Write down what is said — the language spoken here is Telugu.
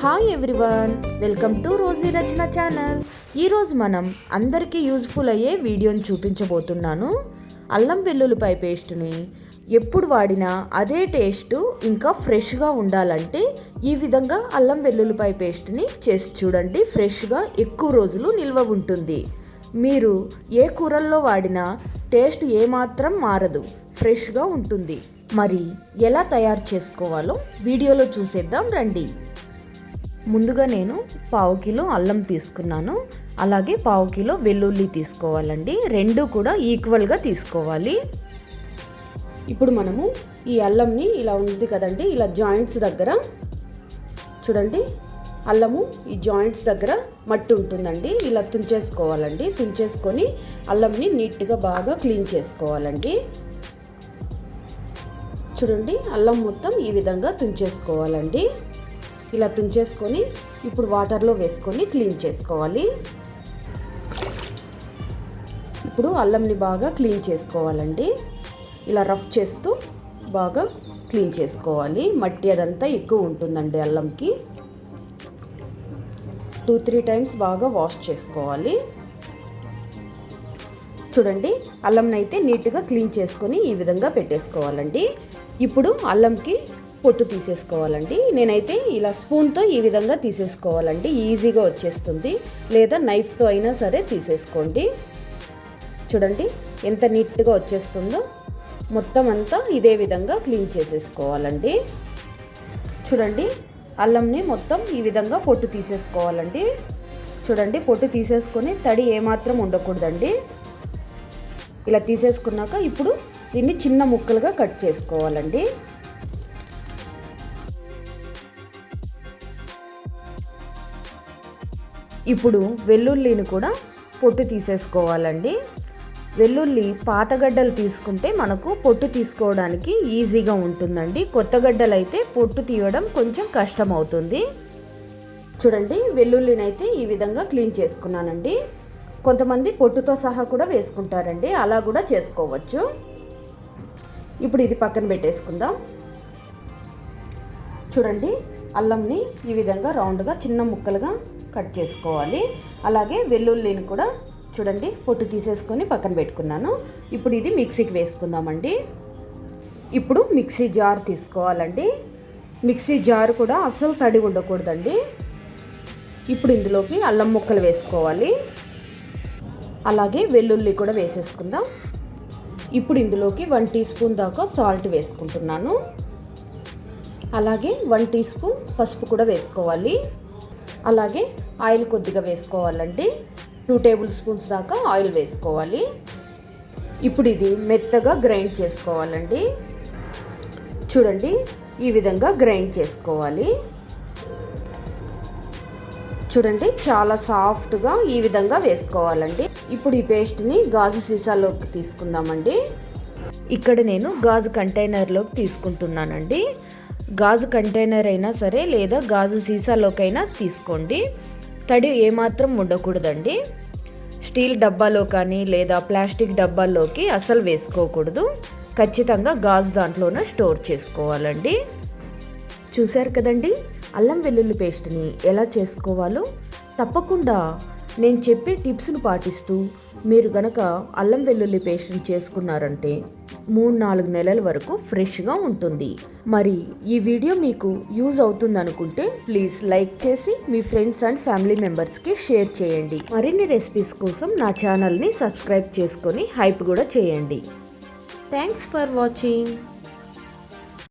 Hi everyone welcome to Roji Rachana channel ఈరోజు మనం అందరికీ యూజ్ఫుల్ అయ్యే వీడియోని చూపించబోతున్నాను. అల్లం వెల్లుల్లిపాయ పేస్ట్ని ఎప్పుడు వాడినా అదే టేస్ట్ ఇంకా ఫ్రెష్గా ఉండాలంటే ఈ విధంగా అల్లం వెల్లుల్లిపాయ పేస్ట్ని చేసి చూడండి. ఫ్రెష్గా ఎక్కువ రోజులు నిల్వ ఉంటుంది. మీరు ఏ కూరల్లో వాడినా టేస్ట్ ఏమాత్రం మారదు ఫ్రెష్గా ఉంటుంది. మరి ఎలా తయారు చేసుకోవాలో వీడియోలో చూసేద్దాం రండి. ముందుగా నేను పావు కిలో అల్లం తీసుకున్నాను. అలాగే పావు కిలో వెల్లుల్లి తీసుకోవాలండి. రెండు కూడా ఈక్వల్గా తీసుకోవాలి. ఇప్పుడు మనము ఈ అల్లంని ఇలా ఉంది కదండి ఇలా జాయింట్స్ దగ్గర. చూడండి అల్లము ఈ జాయింట్స్ దగ్గర మట్టి ఉంటుందండి. ఇలా తుంచేసుకోవాలండి. తుంచేసుకొని అల్లంని నీట్గా బాగా క్లీన్ చేసుకోవాలండి. చూడండి అల్లం మొత్తం ఈ విధంగా తుంచేసుకోవాలండి. ఇలా తుంచేసుకొని ఇప్పుడు వాటర్లో వేసుకొని క్లీన్ చేసుకోవాలి. ఇప్పుడు అల్లంని బాగా క్లీన్ చేసుకోవాలండి. ఇలా రఫ్ చేస్తూ బాగా క్లీన్ చేసుకోవాలి. మట్టి అదంతా ఎక్కువ ఉంటుందండి అల్లంకి. టూ త్రీ టైమ్స్ బాగా వాష్ చేసుకోవాలి. చూడండి అల్లంని అయితే నీట్గా క్లీన్ చేసుకొని ఈ విధంగా పెట్టేసుకోవాలండి. ఇప్పుడు అల్లంకి పొట్టు తీసేసుకోవాలండి. నేనైతే ఇలా స్పూన్తో ఈ విధంగా తీసేసుకోవాలండి. ఈజీగా వచ్చేస్తుంది. లేదా నైఫ్తో అయినా సరే తీసేసుకోండి. చూడండి ఎంత నీట్గా వచ్చేస్తుందో. మొత్తం అంతా ఇదే విధంగా క్లీన్ చేసేసుకోవాలండి. చూడండి అల్లంని మొత్తం ఈ విధంగా పొట్టు తీసేసుకోవాలండి. చూడండి పొట్టు తీసేసుకొని తడి ఏమాత్రం ఉండకూడదండి. ఇలా తీసేసుకున్నాక ఇప్పుడు దీన్ని చిన్న ముక్కలుగా కట్ చేసుకోవాలండి. ఇప్పుడు వెల్లుల్లిని కూడా పొట్టు తీసేసుకోవాలండి. వెల్లుల్లి పాతగడ్డలు తీసుకుంటే మనకు పొట్టు తీసుకోవడానికి ఈజీగా ఉంటుందండి. కొత్త గడ్డలు అయితే పొట్టు తీయడం కొంచెం కష్టం అవుతుంది చూడండి వెల్లుల్లిని అయితే ఈ విధంగా క్లీన్ చేసుకున్నానండి. కొంతమంది పొట్టుతో సహా కూడా వేసుకుంటారండి. అలా కూడా చేసుకోవచ్చు. ఇప్పుడు ఇది పక్కన పెట్టేసుకుందాం. చూడండి అల్లంని ఈ విధంగా రౌండ్గా చిన్న ముక్కలుగా కట్ చేసుకోవాలి. అలాగే వెల్లుల్లిని కూడా చూడండి పొట్టు తీసేసుకొని పక్కన పెట్టుకున్నాను. ఇప్పుడు ఇది మిక్సీకి వేసుకుందామండి. ఇప్పుడు మిక్సీ జార్ తీసుకోవాలండి. మిక్సీ జార్ కూడా అస్సలు తడి ఉండకూడదండి. ఇప్పుడు ఇందులోకి అల్లం ముక్కలు వేసుకోవాలి. అలాగే వెల్లుల్లి కూడా వేసేసుకుందాం. ఇప్పుడు ఇందులోకి వన్ టీ స్పూన్ దాకా సాల్ట్ వేసుకుంటున్నాను. అలాగే వన్ టీ స్పూన్ పసుపు కూడా వేసుకోవాలి. అలాగే ఆయిల్ కొద్దిగా వేసుకోవాలండి. టూ టేబుల్ స్పూన్స్ దాకా ఆయిల్ వేసుకోవాలి. ఇప్పుడు ఇది మెత్తగా గ్రైండ్ చేసుకోవాలండి. చూడండి ఈ విధంగా గ్రైండ్ చేసుకోవాలి. చూడండి చాలా సాఫ్ట్గా ఈ విధంగా వేసుకోవాలండి. ఇప్పుడు ఈ పేస్ట్ని గాజు సీసాలోకి తీసుకుందామండి. ఇక్కడ నేను గాజు కంటైనర్లోకి తీసుకుంటున్నానండి. గాజు కంటైనర్ అయినా సరే లేదా గాజు సీసాలోకైనా తీసుకోండి. తడి ఏమాత్రం ఉండకూడదండి. స్టీల్ డబ్బాలో కానీ లేదా ప్లాస్టిక్ డబ్బాల్లోకి అసలు వేసుకోకూడదు. ఖచ్చితంగా గాజు దాంట్లోనే స్టోర్ చేసుకోవాలండి. చూశారు కదండి? అల్లం వెల్లుల్లి పేస్ట్ని ఎలా చేసుకోవాలో తప్పకుండా నేను చెప్పే టిప్స్ను పాటిస్తూ మీరు గనక అల్లం వెల్లుల్లి పేస్ట్ని చేసుకున్నారంటే మూడు నాలుగు నెలల వరకు ఫ్రెష్గా ఉంటుంది. మరి ఈ వీడియో మీకు యూజ్ అవుతుంది అనుకుంటే ప్లీజ్ లైక్ చేసి మీ ఫ్రెండ్స్ అండ్ ఫ్యామిలీ మెంబర్స్కి షేర్ చేయండి. మరిన్ని రెసిపీస్ కోసం నా ఛానల్ని సబ్స్క్రైబ్ చేసుకొని హైప్ కూడా చేయండి. Thanks for watching.